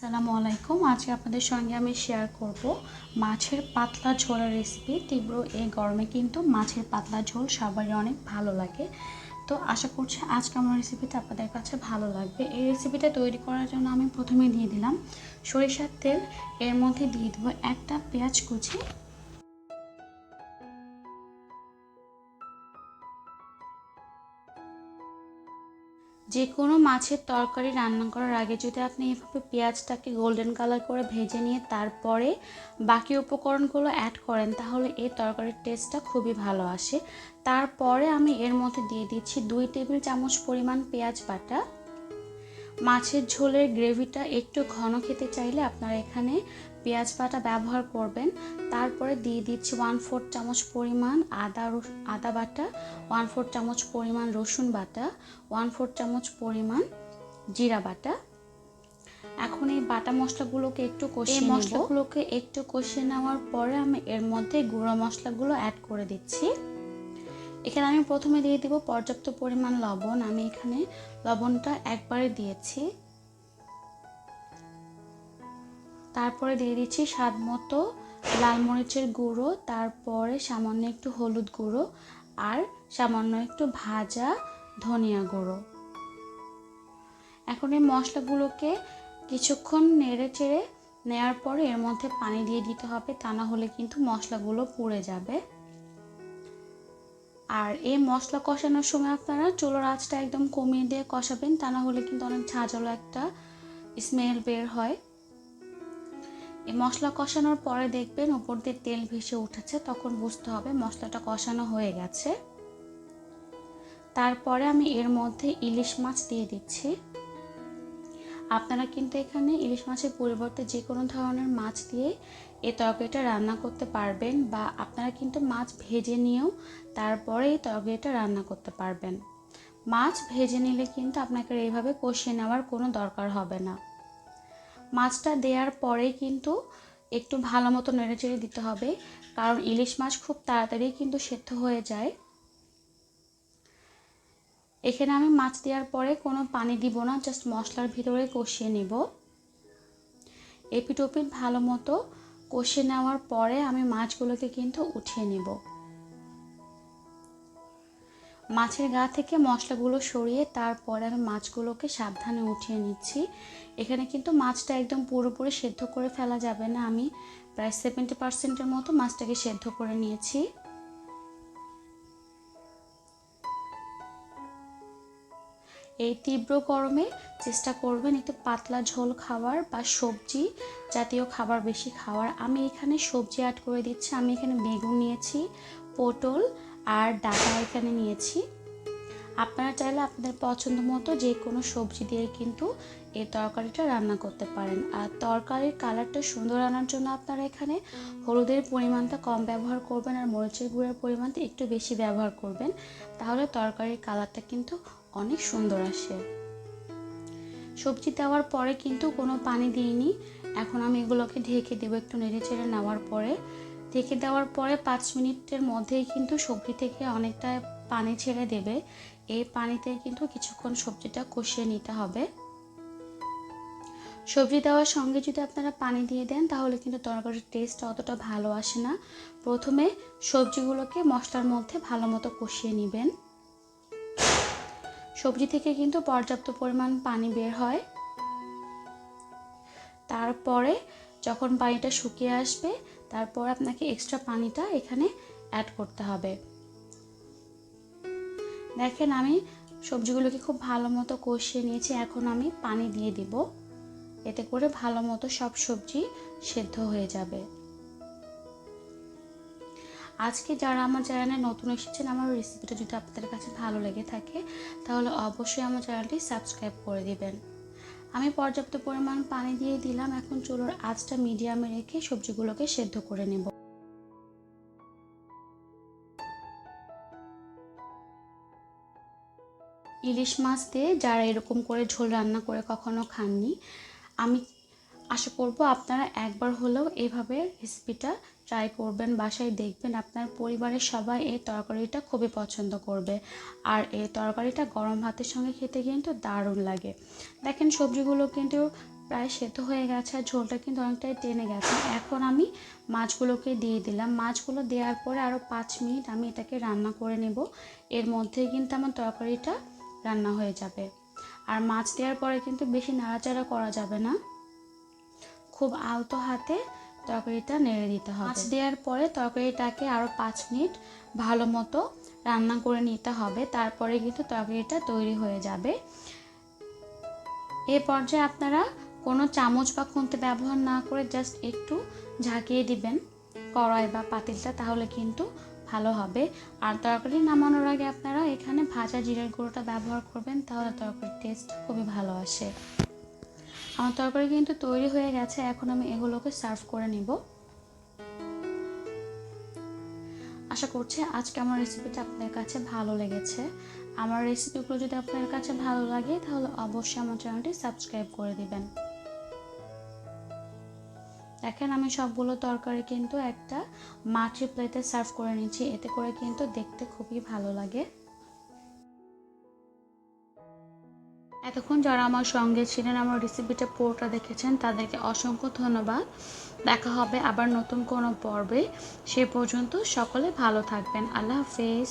আসসালামু আলাইকুম। আজকে আপনাদের সঙ্গে আমি শেয়ার করব মাছের পাতলা ঝোলের রেসিপি তীব্র এই গরমে কিন্তু মাছের পাতলা ঝোল সবারই অনেক ভালো লাগে। তো আশা করছি আজকে আমার রেসিপিটা আপনাদের কাছে ভালো লাগবে। এই রেসিপিটা তৈরি করার জন্য আমি প্রথমে দিয়ে দিলাম সরিষার তেল। এর মধ্যে দিয়ে দেবো একটা পেঁয়াজ কুচি যে কোনো মাছের তরকারি রান্না করার আগে যদি আপনি এভাবে পেঁয়াজটাকে গোল্ডেন কালার করে ভেজে নিয়ে তারপরে বাকি উপকরণগুলো অ্যাড করেন, তাহলে এই তরকারির টেস্টটা খুবই ভালো আসে। তারপরে আমি এর মধ্যে দিয়ে দিচ্ছি দুই টেবিল চামচ পরিমাণ পেঁয়াজ বাটা। মাছের ঝোলের গ্রেভিটা একটু ঘন খেতে চাইলে আপনারা এখানে পেঁয়াজ বাটা ব্যবহার করবেন। তারপরে দিয়ে দিচ্ছি ওয়ান ফোর চামচ পরিমাণ আদা আদা বাটা ওয়ান ফোর চামচ পরিমাণ রসুন বাটা ওয়ান ফোর চামচ পরিমাণ জিরা বাটা। এখন এই বাটা মশলাগুলোকে একটু কষিয়ে মশলাগুলোকে একটু কষিয়ে নেওয়ার পরে আমি এর মধ্যে গুঁড়ো মশলাগুলো অ্যাড করে দিচ্ছি। এখানে আমি প্রথমে দিয়ে দিব পর্যাপ্ত পরিমাণ লবণ। আমি এখানে লবণটা একবারে দিয়েছি। তারপরে দিয়ে দিচ্ছি স্বাদ মতো লাল মরিচের গুঁড়ো, তারপরে সামান্য একটু হলুদ গুঁড়ো আর সামান্য একটু ভাজা ধনিয়া গুঁড়ো। এখন এই মশলাগুলোকে কিছুক্ষণ নেড়ে চেড়ে নেওয়ার পরে এর মধ্যে পানি দিয়ে দিতে হবে, তা না হলে কিন্তু মশলাগুলো পুড়ে যাবে। আর এই মশলা কষানোর সময় আপনারা চুলোর আঁচটা একদম কমিয়ে দিয়ে কষাবেন, তা না হলে কিন্তু অনেক ঝাঁঝালো একটা স্মেল বের হয়। এই মশলা কষানোর পরে দেখবেন ওপর দিয়ে তেল ভেসে উঠেছে, তখন বুঝতে হবে মশলাটা কষানো হয়ে গেছে। তারপরে আমি এর মধ্যে ইলিশ মাছ দিয়ে দিচ্ছি। আপনারা কিন্তু এখানে ইলিশ মাছের পরিবর্তে যে কোনো ধরনের মাছ দিয়ে এই তরকারিটা রান্না করতে পারবেন বা আপনারা কিন্তু মাছ ভেজে নিয়েও তারপরে এই তরকারিটা রান্না করতে পারবেন। মাছ ভেজে নিলে কিন্তু আপনাকে এইভাবে কষিয়ে নেওয়ার কোনো দরকার হবে না। মাছটা দেওয়ার পরেই কিন্তু একটু ভালো মতো নেড়েচেড়ে দিতে হবে। কারণ ইলিশ মাছ খুব তাড়াতাড়ি কিন্তু সেদ্ধ হয়ে যায়। এখানে আমি মাছ দেওয়ার পরে কোনো পানি দিব না জাস্ট মশলার ভিতরে কষিয়ে নিব। এপিট ওপিট ভালো মতো কষে নেওয়ার পরে আমি মাছগুলোকে কিন্তু উঠিয়ে নেব। মাছের গা থেকে মশলাগুলো সরিয়ে তারপরে আমি মাছগুলোকে সাবধানে উঠিয়ে নিচ্ছি। এখানে কিন্তু মাছটা একদম পুরোপুরি সেদ্ধ করে ফেলা যাবে না। আমি প্রায় সেভেন্টি পার্সেন্টের মতো মাছটাকে সেদ্ধ করে নিয়েছি। এই তীব্র গরমে চেষ্টা করবেন একটু পাতলা ঝোল খাওয়ার বা সবজি জাতীয় খাবার বেশি খাওয়ার। আমি এখানে সবজি অ্যাড করে দিচ্ছি। আমি এখানে বেগুন নিয়েছি, পটল আর ডাটা এখানে নিয়েছি। আপনারা চাইলে আপনাদের পছন্দ মতো যে কোনো সবজি দিয়ে কিন্তু এই তরকারিটা রান্না করতে পারেন। আর তরকারির কালারটা সুন্দর আনার জন্য আপনারা এখানে হলুদের পরিমাণটা কম ব্যবহার করবেন আর মরিচের গুঁড়ের পরিমাণটা একটু বেশি ব্যবহার করবেন। তাহলে তরকারির কালারটা কিন্তু অনেক সুন্দর আসে। সবজি দেওয়ার পরে কিন্তু কোনো পানি দিইনি। এখন আমি এগুলোকে ঢেকে দেবো একটু নেড়ে চেড়ে নেওয়ার পরে। ঢেকে দেওয়ার পরে পাঁচ মিনিটের মধ্যেই কিন্তু সবজি থেকে অনেকটা পানি ছেড়ে দেবে। এই পানিতে কিন্তু কিছুক্ষণ সবজিটা কষিয়ে নিতে হবে। সবজি দেওয়ার সঙ্গে যদি আপনারা পানি দিয়ে দেন, তাহলে কিন্তু তরকারির টেস্ট অতটা ভালো আসে না। প্রথমে সবজিগুলোকে মশলার মধ্যে ভালো মতো কষিয়ে নেবেন। সবজি থেকে কিন্তু পর্যাপ্ত পরিমাণ পানি বের হয়। তারপরে যখন পানিটা শুকিয়ে আসবে তারপর আপনাকে এক্সট্রা পানিটা এখানে অ্যাড করতে হবে। দেখেন আমি সবজিগুলোকে খুব ভালো মতো কষিয়ে নিয়েছি, এখন আমি পানি দিয়ে দিব। এতে করে ভালো মতো সব সবজি সেদ্ধ হয়ে যাবে। আজকে যারা আমার চ্যানেলে নতুন এসেছেন, আমার রেসিপিটা যদি আপনাদের কাছে ভালো লেগে থাকে, তাহলে অবশ্যই আমার চ্যানেলটি সাবস্ক্রাইব করে দিবেন। আমি পর্যাপ্ত পরিমাণ পানি দিয়ে দিলাম। এখন চুলোর আঁচটা মিডিয়ামে রেখে সবজিগুলোকে সেদ্ধ করে নেব। ইলিশ মাছ দিয়ে যারা এরকম করে ঝোল রান্না করে কখনো খাননি, আমি আশা করব আপনারা একবার হলেও এভাবে রেসিপিটা ট্রাই করবেন, বাসায় দেখবেন। আপনার পরিবারের সবাই এই তরকারিটা খুবই পছন্দ করবে। আর এই তরকারিটা গরম ভাতের সঙ্গে খেতে কিন্তু দারুণ লাগে। দেখেন, সবজিগুলো কিন্তু প্রায় সেদ্ধ হয়ে গেছে আর ঝোলটা কিন্তু অনেকটাই টেনে গেছে। এখন আমি মাছগুলোকে দিয়ে দিলাম। মাছগুলো দেওয়ার পরে আরও পাঁচ মিনিট আমি এটাকে রান্না করে নেব। এর মধ্যে কিন্তু আমার তরকারিটা রান্না হয়ে যাবে। আর মাছ দেওয়ার পরে কিন্তু বেশি নাড়াচাড়া করা যাবে না। খুব আলতো হাতে তরকারিটা নেড়ে দিতে হবে। মাছ দেওয়ার পরে তরকারিটাকে আরও পাঁচ মিনিট ভালো মতো রান্না করে নিতে হবে। তারপরে কিন্তু তরকারিটা তৈরি হয়ে যাবে। এ পর্যায়ে আপনারা কোনো চামচ বা খুন্তি ব্যবহার না করে জাস্ট একটু ঝাঁকিয়ে দিবেন কড়াই বা পাতিলটা তাহলে কিন্তু ভালো হবে। আর তরকারি নামানোর আগে আপনারা এখানে ভাজা জিরের গুঁড়োটা ব্যবহার করবেন তাহলে তরকারির টেস্ট খুবই ভালো আসে। আমার তরকারি কিন্তু তৈরি হয়ে গেছে, এখন আমি এগুলোকে সার্ভ করে নিব। আশা করছি আজকে আমার রেসিপিটা আপনার কাছে ভালো লেগেছে। আমার রেসিপিগুলো যদি আপনার কাছে ভালো লাগে, তাহলে অবশ্যই আমার চ্যানেলটি সাবস্ক্রাইব করে দিবেন। দেখেন, আমি সবগুলো তরকারি কিন্তু একটা মাটির প্লেটে সার্ভ করে নিচ্ছি এতে করে কিন্তু দেখতে খুবই ভালো লাগে। এতক্ষণ যারা আমার সঙ্গে ছিলেন, আমার রেসিপিটা পুরোটা দেখেছেন, তাদেরকে অসংখ্য ধন্যবাদ। দেখা হবে আবার নতুন কোনো পর্বে। সে পর্যন্ত সকলে ভালো থাকবেন। আল্লাহ হাফেজ।